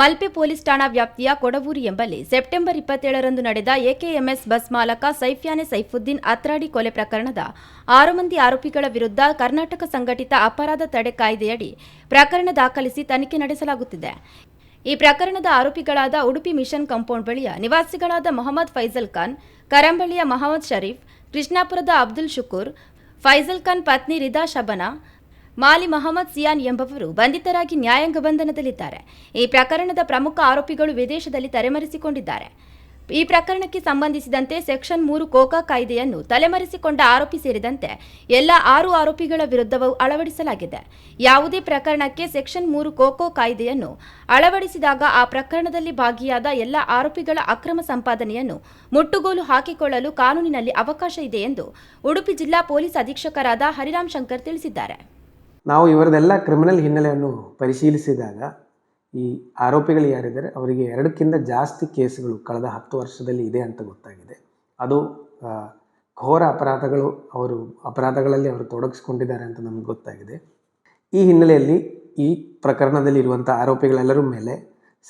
Malpe police ಠಾಣಾ ವ್ಯಾಪ್ತಿಯ ಕೊಡವೂರು ಎಂಬಲ್ಲಿ ಸೆಪ್ಟೆಂಬರ್ ಇಪ್ಪತ್ತೇಳರಂದು ನಡೆದ ಎಕೆಎಂಎಸ್ ಬಸ್ ಮಾಲಕ ಸೈಫ್ಯಾನೆ ಸೈಫುದ್ದೀನ್ ಅತ್ರಾಡಿ ಕೊಲೆ ಪ್ರಕರಣದ ಆರು ಮಂದಿ ಆರೋಪಿಗಳ ವಿರುದ್ಧ ಕರ್ನಾಟಕ ಸಂಘಟಿತ ಅಪರಾಧ ತಡೆ ಕಾಯ್ದೆಯಡಿ ಪ್ರಕರಣ ದಾಖಲಿಸಿ ತನಿಖೆ ನಡೆಸಲಾಗುತ್ತಿದೆ. ಈ ಪ್ರಕರಣದ ಆರೋಪಿಗಳಾದ ಉಡುಪಿ ಮಿಷನ್ ಕಾಂಪೌಂಡ್ ಬಳಿಯ ನಿವಾಸಿಗಳಾದ ಮೊಹಮ್ಮದ್ ಫೈಜಲ್ ಖಾನ್, ಕರಂಬಳ್ಳಿಯ ಮಹಮ್ಮದ್ ಶರೀಫ್, ಕೃಷ್ಣಾಪುರದ ಅಬ್ದುಲ್ ಶುಕೂರ್ ಫೈಜಲ್ ಖಾನ್ ಪತ್ನಿ ರಿದಾ ಶಬನಾ ಮಾಲಿ ಮಹಮ್ಮದ್ ಸಿಯಾನ್ ಎಂಬವರು ಬಂಧಿತರಾಗಿ ನ್ಯಾಯಾಂಗ ಬಂಧನದಲ್ಲಿದ್ದಾರೆ. ಈ ಪ್ರಕರಣದ ಪ್ರಮುಖ ಆರೋಪಿಗಳು ವಿದೇಶದಲ್ಲಿ ತಲೆಮರೆಸಿಕೊಂಡಿದ್ದಾರೆ. ಈ ಪ್ರಕರಣಕ್ಕೆ ಸಂಬಂಧಿಸಿದಂತೆ ಸೆಕ್ಷನ್ ಮೂರು ಕೋಕಾ ಕಾಯ್ದೆಯನ್ನು ತಲೆಮರೆಸಿಕೊಂಡ ಆರೋಪಿ ಸೇರಿದಂತೆ ಎಲ್ಲ ಆರು ಆರೋಪಿಗಳ ವಿರುದ್ಧವೂ ಅಳವಡಿಸಲಾಗಿದೆ. ಯಾವುದೇ ಪ್ರಕರಣಕ್ಕೆ ಸೆಕ್ಷನ್ ಮೂರು ಕೋಕೋ ಕಾಯ್ದೆಯನ್ನು ಅಳವಡಿಸಿದಾಗ ಆ ಪ್ರಕರಣದಲ್ಲಿ ಭಾಗಿಯಾದ ಎಲ್ಲ ಆರೋಪಿಗಳ ಅಕ್ರಮ ಸಂಪಾದನೆಯನ್ನು ಮುಟ್ಟುಗೋಲು ಹಾಕಿಕೊಳ್ಳಲು ಕಾನೂನಿನಲ್ಲಿ ಅವಕಾಶ ಇದೆ ಎಂದು ಉಡುಪಿ ಜಿಲ್ಲಾ ಪೊಲೀಸ್ ಅಧೀಕ್ಷಕರಾದ ಹರಿರಾಮ್ ಶಂಕರ್ ತಿಳಿಸಿದ್ದಾರೆ. ನಾವು ಇವರದೆಲ್ಲ ಕ್ರಿಮಿನಲ್ ಹಿನ್ನೆಲೆಯನ್ನು ಪರಿಶೀಲಿಸಿದಾಗ ಈ ಆರೋಪಿಗಳು ಯಾರಿದ್ದಾರೆ, ಅವರಿಗೆ ಎರಡಕ್ಕಿಂತ ಜಾಸ್ತಿ ಕೇಸುಗಳು ಕಳೆದ ಹತ್ತು ವರ್ಷದಲ್ಲಿ ಇದೆ ಅಂತ ಗೊತ್ತಾಗಿದೆ. ಅದು ಘೋರ ಅಪರಾಧಗಳು ಅವರು, ಅಪರಾಧಗಳಲ್ಲಿ ಅವರು ತೊಡಗಿಸ್ಕೊಂಡಿದ್ದಾರೆ ಅಂತ ನಮ್ಗೆ ಗೊತ್ತಾಗಿದೆ. ಈ ಹಿನ್ನೆಲೆಯಲ್ಲಿ ಈ ಪ್ರಕರಣದಲ್ಲಿ ಇರುವಂಥ ಆರೋಪಿಗಳೆಲ್ಲರ ಮೇಲೆ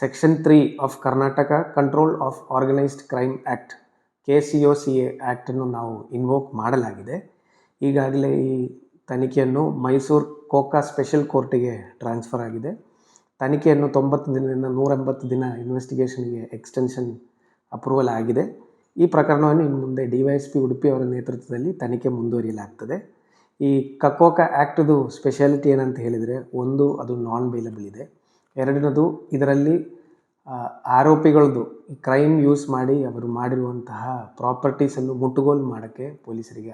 section three of Karnataka control of organised crime act K C O C A ಆ್ಯಕ್ಟನ್ನು ನಾವು ಇನ್ವೋಕ್ ಮಾಡಲಾಗಿದೆ. ಈಗಾಗಲೇ ಈ ತನಿಖೆಯನ್ನು ಮೈಸೂರು ಕೋಕಾ ಸ್ಪೆಷಲ್ ಕೋರ್ಟಿಗೆ ಟ್ರಾನ್ಸ್ಫರ್ ಆಗಿದೆ. ತನಿಖೆಯನ್ನು ತೊಂಬತ್ತು ದಿನದಿಂದ ನೂರೆಂಬತ್ತು ದಿನ ಇನ್ವೆಸ್ಟಿಗೇಷನ್ಗೆ ಎಕ್ಸ್ಟೆನ್ಷನ್ ಅಪ್ರೂವಲ್ ಆಗಿದೆ. ಈ ಪ್ರಕರಣವನ್ನು ಇನ್ನು ಮುಂದೆ D Y S P Udupi ಅವರ ನೇತೃತ್ವದಲ್ಲಿ ತನಿಖೆ ಮುಂದುವರಿಯಲಾಗ್ತದೆ. ಈ ಕಕೋಕಾ ಆ್ಯಕ್ಟ್ದು ಸ್ಪೆಷಾಲಿಟಿ ಏನಂತ ಹೇಳಿದರೆ ಒಂದು, ಅದು ನಾನ್ ಬೇಲಬಲ್ ಇದೆ. ಎರಡನೇದು, ಇದರಲ್ಲಿ ಆರೋಪಿಗಳದ್ದು ಕ್ರೈಮ್ ಯೂಸ್ ಮಾಡಿ ಅವರು ಮಾಡಿರುವಂತಹ ಪ್ರಾಪರ್ಟೀಸನ್ನು ಮುಟ್ಟುಗೋಲು ಮಾಡೋಕ್ಕೆ ಪೊಲೀಸರಿಗೆ